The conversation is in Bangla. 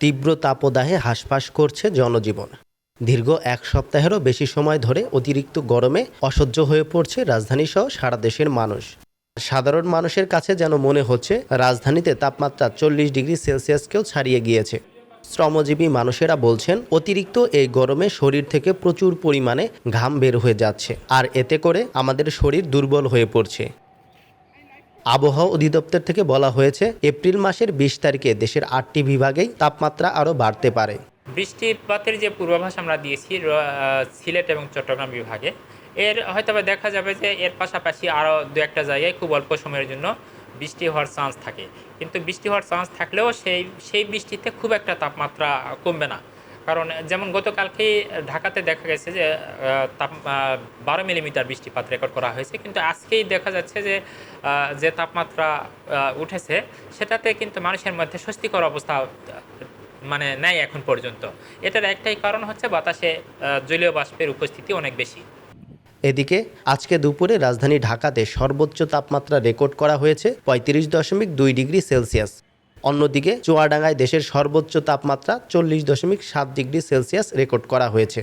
তীব্র তাপদাহে হাঁসফাঁস করছে জনজীবন। দীর্ঘ এক সপ্তাহেরও বেশি সময় ধরে অতিরিক্ত গরমে অসহ্য হয়ে পড়ছে রাজধানীসহ সারা দেশের মানুষ। সাধারণ মানুষের কাছে যেন মনে হচ্ছে, রাজধানীতে তাপমাত্রা চল্লিশ ডিগ্রি সেলসিয়াসকেও ছাড়িয়ে গিয়েছে। শ্রমজীবী মানুষেরা বলছেন, অতিরিক্ত এই গরমে শরীর থেকে প্রচুর পরিমাণে ঘাম বের হয়ে যাচ্ছে। আর এতে করে আমাদের শরীর দুর্বল হয়ে পড়ছে। আবহাওয়া অধিদপ্তর থেকে বলা হয়েছে, এপ্রিল মাসের বিশ তারিখে দেশের আটটি বিভাগেই তাপমাত্রা আরও বাড়তে পারে। বৃষ্টিপাতের যে পূর্বাভাস আমরা দিয়েছি সিলেট এবং চট্টগ্রাম বিভাগে, এর হয়তো দেখা যাবে যে এর পাশাপাশি আরও দু একটা জায়গায় খুব অল্প সময়ের জন্য বৃষ্টি হওয়ার চান্স থাকে। কিন্তু বৃষ্টি হওয়ার চান্স থাকলেও সেই সেই বৃষ্টিতে খুব একটা তাপমাত্রা কমবে না। কারণ যেমন গতকালকেই ঢাকাতে দেখা গেছে যে তাপ বারো মিলিমিটার বৃষ্টিপাত রেকর্ড করা হয়েছে। কিন্তু আজকেই দেখা যাচ্ছে যে যে তাপমাত্রা উঠেছে, সেটাতে কিন্তু মানুষের মধ্যে স্বস্তিকর অবস্থা মানে নেয় এখন পর্যন্ত। এটার একটাই কারণ হচ্ছে বাতাসে জলীয় বাষ্পের উপস্থিতি অনেক বেশি। এদিকে, আজকে দুপুরে রাজধানী ঢাকাতে সর্বোচ্চ তাপমাত্রা রেকর্ড করা হয়েছে পঁয়ত্রিশ দশমিক দুই ডিগ্রি সেলসিয়াস। অন্যদিকে চুয়াডাঙ্গায় দেশের সর্বোচ্চ তাপমাত্রা চল্লিশ দশমিক সাত ডিগ্রি সেলসিয়াস রেকর্ড করা হয়েছে।